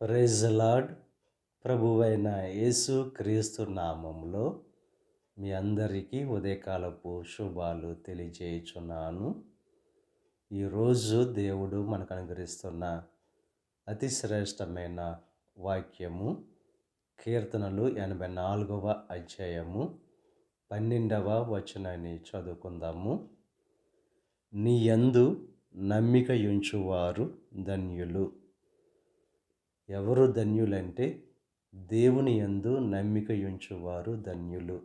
Praise ప్రభువైన యేసు క్రీస్తు నామంలో మీ అందరికీ ఉదయకాలపు శుభాలు తెలియజేయుచున్నాను. ఈరోజు దేవుడు మనకు అనుగ్రహిస్తున్న అతి శ్రేష్టమైన వాక్యము కీర్తనలు ఎనభై నాలుగవ అధ్యాయము పన్నెండవ వచనాన్ని చదువుకుందాము. నీ యందు నమ్మిక ఉంచువారు ధన్యులు. ఎవరు ధన్యులంటే దేవుని యందు నమ్మిక ఉంచువారు ధన్యులు.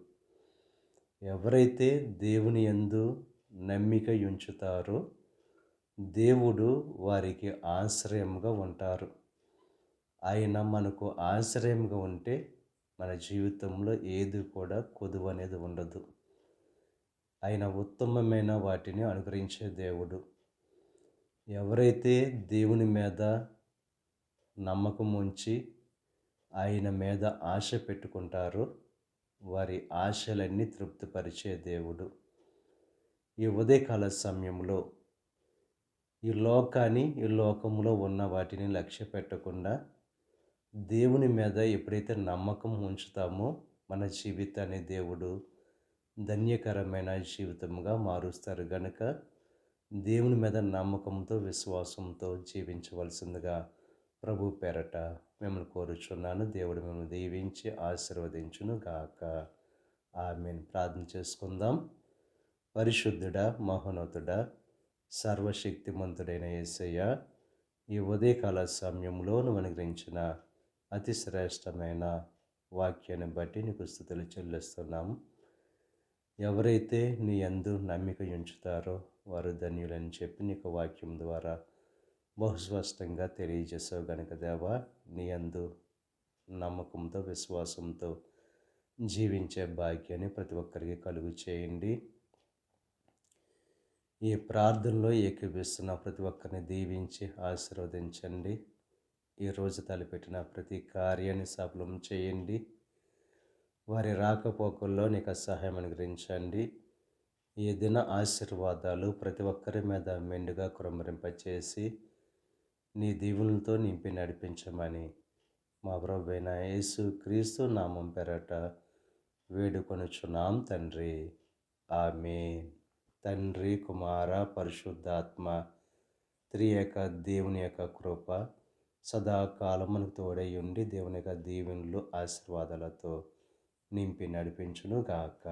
ఎవరైతే దేవుని యందు నమ్మిక ఉంచుతారో దేవుడు వారికి ఆశ్రయంగా ఉంటారు. ఆయన మనకు ఆశ్రయంగా ఉంటే మన జీవితంలో ఏది కూడా కొదువు అనేది ఉండదు. ఆయన ఉత్తమమైన వాటిని అనుగ్రహించే దేవుడు. ఎవరైతే దేవుని మీద నమ్మకం ఉంచి ఆయన మీద ఆశ పెట్టుకుంటారో. వారి ఆశలన్నీ తృప్తిపరిచే దేవుడు. ఈ ఉదయకాల సమయంలో ఈ లోకాన్ని ఈ లోకంలో ఉన్న వాటిని లక్ష్య పెట్టకుండా దేవుని మీద ఎప్పుడైతే నమ్మకం ఉంచుతామో మన జీవితాన్ని దేవుడు ధన్యకరమైన జీవితంగా మారుస్తారు. గనుక దేవుని మీద నమ్మకంతో విశ్వాసంతో జీవించవలసిందిగా ప్రభు పేరట మిమ్మల్ని కోరుచున్నాను. దేవుడు మిమ్మల్ని దీవించి ఆశీర్వదించును గాక. ఆమెను. ప్రార్థన చేసుకుందాం. పరిశుద్ధుడా మహోన్నతుడా సర్వశక్తిమంతుడైన యేసయ్య ఈ ఉదయకాల సమయంలో నువ్వు అనుగ్రహించిన అతి శ్రేష్టమైన వాక్యాన్ని బట్టి నీకు స్థుతులు చెల్లిస్తున్నాము ఎవరైతే నీ అందు నమ్మిక ఉంచుతారో వారు ధన్యులని చెప్పి నీకు వాక్యం ద్వారా బహుస్పష్టంగా తెలియజేసావు గనక దేవా నీ అందు నమ్మకంతో విశ్వాసంతో జీవించే భాగ్యాన్ని ప్రతి ఒక్కరికి కలుగు చేయండి. ఈ ప్రార్థనలో ఏకీపిస్తున్న ప్రతి ఒక్కరిని దీవించి ఆశీర్వదించండి. ఈరోజు తలపెట్టిన ప్రతి కార్యాన్ని సఫలం చేయండి. వారి రాకపోకల్లో నీకు సహాయం అనుగ్రహించండి. ఈ దిన ఆశీర్వాదాలు ప్రతి ఒక్కరి మీద మెండుగా కురమరింపచేసి నీ దీవులతో నింపి నడిపించమని మా ప్రభైన యేసు క్రీస్తు నామం పెరట వేడుకొనుచున్నాం తండ్రి. ఆమె తండ్రి కుమార పరిశుద్ధాత్మ త్రియక దేవుని యొక్క కృప సదాకాలం తోడై ఉండి దేవుని యొక్క దీవెనలు ఆశీర్వాదాలతో నింపి నడిపించును గాక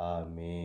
ఆమె